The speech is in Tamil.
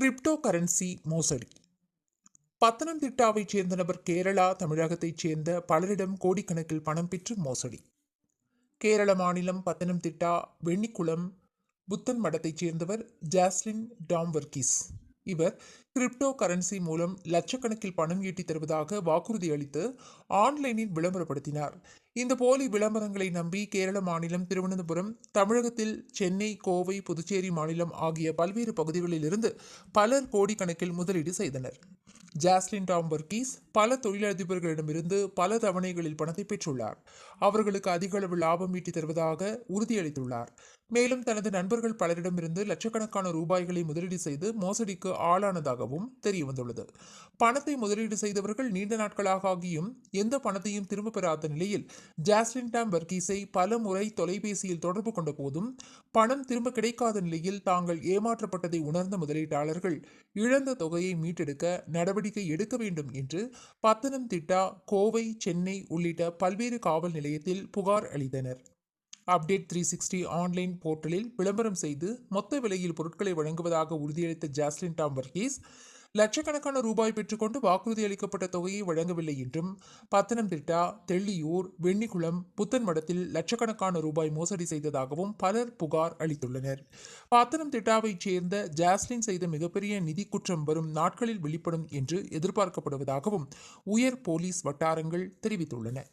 கிரிப்டோ கரன்சி மோசடி. பத்தனம்திட்டாவைச் சேர்ந்த நபர் கேரளா தமிழகத்தைச் சேர்ந்த பலரிடம் கோடிக்கணக்கில் பணம் பெற்று மோசடி. கேரள மாநிலம் பத்தனம்திட்டா வெண்ணிக்குளம் புத்தன் மடத்தைச் சேர்ந்தவர் ஜாஸ்லின் டாம்வர்கிஸ். இவர் கிரிப்டோ கரன்சி மூலம் லட்சக்கணக்கில் பணம் ஈட்டித் தருவதாக வாக்குறுதி அளித்து ஆன்லைனில் விளம்பரப்படுத்தினார். இந்த போலி விளம்பரங்களை நம்பி கேரள மாநிலம் திருவனந்தபுரம் தமிழகத்தில் சென்னை கோவை புதுச்சேரி மாநிலம் ஆகிய பல்வேறு பகுதிகளிலிருந்து பலர் கோடிக்கணக்கில் முதலீடு செய்தனர். ஜாஸ்லின் டாம்பர்கீஸ் பல தொழிலதிபர்களிடமிருந்து பல தவணைகளில் பணத்தை பெற்றுள்ளார். அவர்களுக்கு அதிக அளவு லாபம் ஈட்டி தருவதாக உறுதியளித்துள்ளார். மேலும் தனது நண்பர்கள் பலரிடமிருந்து லட்சக்கணக்கான ரூபாய்களை முதலீடு செய்து மோசடிக்கு ஆளானதாகவும் தெரியவந்துள்ளது. பணத்தை முதலீடு செய்தவர்கள் நீண்ட நாட்களாக ஆகியும் எந்த பணத்தையும் திரும்ப பெறாத நிலையில் ஜாஸ்லின் டாம் வர்கீஸை பல முறை தொலைபேசியில் தொடர்பு கொண்ட போதும் பணம் திரும்ப கிடைக்காத நிலையில் தாங்கள் ஏமாற்றப்பட்டதை உணர்ந்த முதலீட்டாளர்கள் இழந்த தொகையை மீட்டெடுக்க நடவடிக்கை எடுக்க வேண்டும் என்று பத்தனம்திட்டா கோவை சென்னை உள்ளிட்ட பல்வேறு காவல் நிலையத்தில் புகார் அளித்தனர். அப்டேட் த்ரீ சிக்ஸ்டி ஆன்லைன் போர்ட்டலில் விளம்பரம் செய்து மொத்த விலையில் பொருட்களை வழங்குவதாக உறுதியளித்த ஜாஸ்லின் டாம் வர்கீஸ் லட்சக்கணக்கான ரூபாய் பெற்றுக்கொண்டு வாக்குறுதி அளிக்கப்பட்ட தொகையை வழங்கவில்லை என்றும் பத்தனம்திட்டா தெள்ளியூர் வெண்ணிக்குளம் புத்தன் மடத்தில் லட்சக்கணக்கான ரூபாய் மோசடி செய்ததாகவும் பலர் புகார் அளித்துள்ளனர். பத்தனம்திட்டாவைச் சேர்ந்த ஜாஸ்லின் செய்த மிகப்பெரிய நிதி குற்றம் வரும் நாட்களில் வெளிப்படும் என்று எதிர்பார்க்கப்படுவதாகவும் உயர் போலீஸ் வட்டாரங்கள் தெரிவித்துள்ளன.